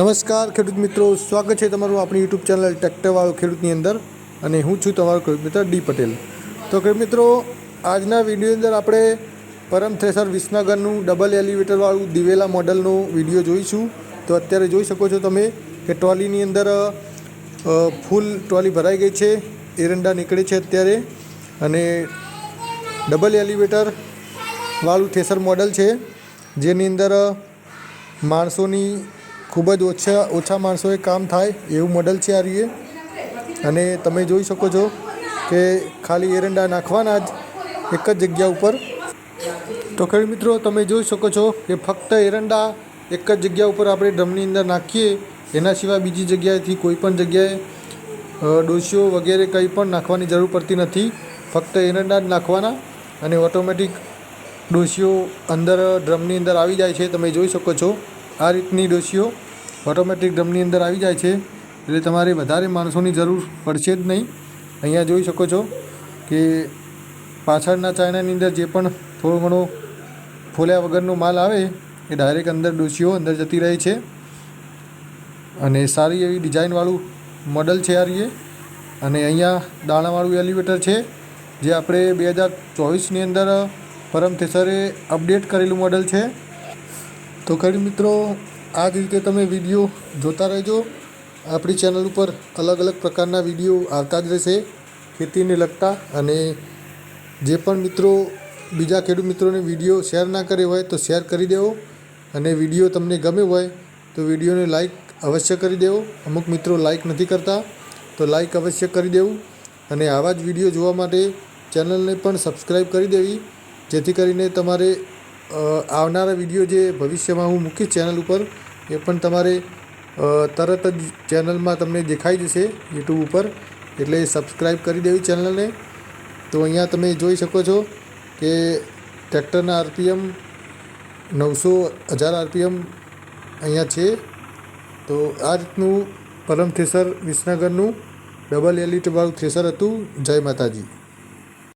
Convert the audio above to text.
નમસ્કાર, ખેડૂત મિત્રો. સ્વાગત છે તમારું આપણી યુટ્યુબ ચેનલ ટ્રેક્ટરવાળો ખેડૂતની અંદર અને હું છું તમારો ખેડૂત મિત્ર ડી પટેલ. તો ખેડૂત મિત્રો, આજના વિડીયોની અંદર આપણે પરમ થ્રેસર વિસનગરનું ડબલ એલિવેટરવાળું દિવેલા મોડલનો વીડિયો જોઈશું. તો અત્યારે જોઈ શકો છો તમે કે ટ્રોલીની અંદર ફૂલ ટ્રોલી ભરાઈ ગઈ છે. એરંડા નીકળે છે અત્યારે. અને ડબલ એલિવેટર વાળું થ્રેસર મોડલ છે. જેની અંદર માણસોની ખૂબ જ ઓછા ઓછા માણસોએ કામ થાય એવું મોડલ છે આ રીએ. અને તમે જોઈ શકો છો કે ખાલી એરંડા નાખવાના જ એક જ જગ્યા ઉપર. તો ખેડૂત મિત્રો, તમે જોઈ શકો છો કે ફક્ત એરંડા એક જ જગ્યા ઉપર આપણે ડ્રમની અંદર નાખીએ, એના સિવાય બીજી જગ્યાએથી કોઈ પણ જગ્યાએ ડોસીઓ વગેરે કંઈ પણ નાખવાની જરૂર પડતી નથી. ફક્ત એરંડા જ નાખવાના અને ઓટોમેટિક ડોશીઓ અંદર ડ્રમની અંદર આવી જાય છે. તમે જોઈ શકો છો આ રીતની ડોશીઓ ઓટોમેટિક ડ્રમની અંદર આવી જાય છે. એટલે તમારે વધારે માણસોની જરૂર પડશે જ નહીં. અહીંયા જોઈ શકો છો કે પાછળના ચાયણાની અંદર જે પણ થોડો ઘણો ફોલ્યા વગરનો માલ આવે, એ ડાયરેક્ટ અંદર ડોશીઓ અંદર જતી રહે છે. અને સારી એવી ડિઝાઇનવાળું મોડલ છે આ રીએ. અને અહીંયા દાણાવાળું એલિવેટર છે, જે આપણે બે હજાર ચોવીસની અંદર પરમ થેસરે અપડેટ કરેલું મોડલ છે. તો ખેડૂત મિત્રો, આ જ રીતે તમે વીડિયો જોતા રહેજો. આપણી ચેનલ ઉપર અલગ અલગ પ્રકારના વીડિયો આવતા જ રહેશે, ખેતીને લગતા. અને જે પણ મિત્રો, બીજા ખેડૂત મિત્રોને વીડિયો શેર ના કર્યો હોય તો શેર કરી દેવો. અને વીડિયો તમને ગમ્યો હોય તો વિડીયોને લાઈક અવશ્ય કરી દેવો. અમુક મિત્રો લાઈક નથી કરતા, તો લાઈક અવશ્ય કરી દેવું. અને આવા જ વીડિયો જોવા માટે ચેનલને પણ સબસ્ક્રાઈબ કરી દેવી, જેથી કરીને તમારે આવનારા વીડિયો જે ભવિષ્યમાં હું મૂકીશ ચેનલ ઉપર, એ પણ તમારે તરત જ ચેનલમાં તમને દેખાઈ જશે યુટ્યુબ ઉપર. એટલે સબસ્ક્રાઈબ કરી દેવી ચેનલને. તો અહીંયા તમે જોઈ શકો છો કે ટ્રેક્ટરના આરપીએમ નવસો હજાર આરપીએમ અહીંયા છે. તો આ રીતનું પરમ થ્રેસર વિસનગરનું ડબલ એલિટવાળું થ્રેસર હતું. જય માતાજી.